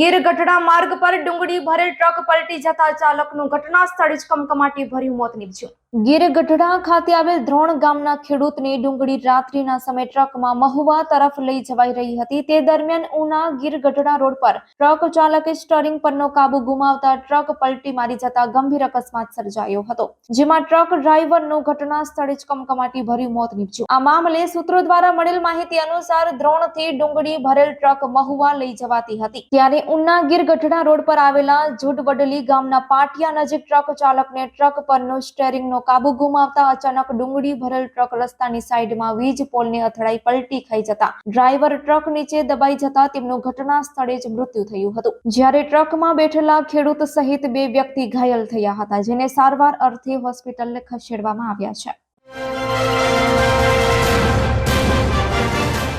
ગીર ગઢડા માર્ગ પર ડુંગળી ભરેલ ટ્રક પલટી જતા ચાલકનું ઘટના સ્થળે જ કમકમાટી ભર્યું મોત નીપજ્યું. ગીર ગઢડા ખાતે આવેલ ધ્રોણ ગામના ખેડૂતની ડુંગળી રાત્રિના સમયે ટ્રકમાં મહુવા તરફ લઈ જવાઈ રહી હતી. તે દરમિયાન ઉના ગીર ગઢડા રોડ પર ટ્રક ચાલકે સ્ટરિંગ પરનો કાબુ ગુમાવતા ટ્રક પલટી મારી જતા ગંભીર અકસ્માત સર્જાયો હતો. જેમાં ટ્રક ડ્રાઈવરનું ઘટના સ્થળે જ કમકમાટી ભર્યું મોત નીપજ્યું. આ મામલે સૂત્રો દ્વારા મળેલ માહિતી અનુસાર દ્રોણથી ડુંગળી ભરેલ ટ્રક મહુવા લઈ જવાતી હતી. ત્યારે ઉના ગીર ગઢડા રોડ પર આવેલા જુડવડલી ગામના પાટિયા નજીક ટ્રક ચાલકને ટ્રક પરનો સ્ટેરિંગનો કાબુ ગુમાવતા અચાનક ડુંગળી ભરેલ ટ્રક રસ્તાની સાઈડમાં વીજ પોલને અથડાઈ પલટી ખાઈ જતા. ડ્રાઈવર ટ્રક નીચે દબાઈ જતા તેમનું ઘટના સ્થળે જ મૃત્યુ થયું હતું. જ્યારે ટ્રકમાં બેઠેલા ખેડૂત સહિત બે વ્યક્તિ ઘાયલ થયા હતા, જેને સારવાર અર્થે હોસ્પિટલે ખસેડવામાં આવ્યા છે.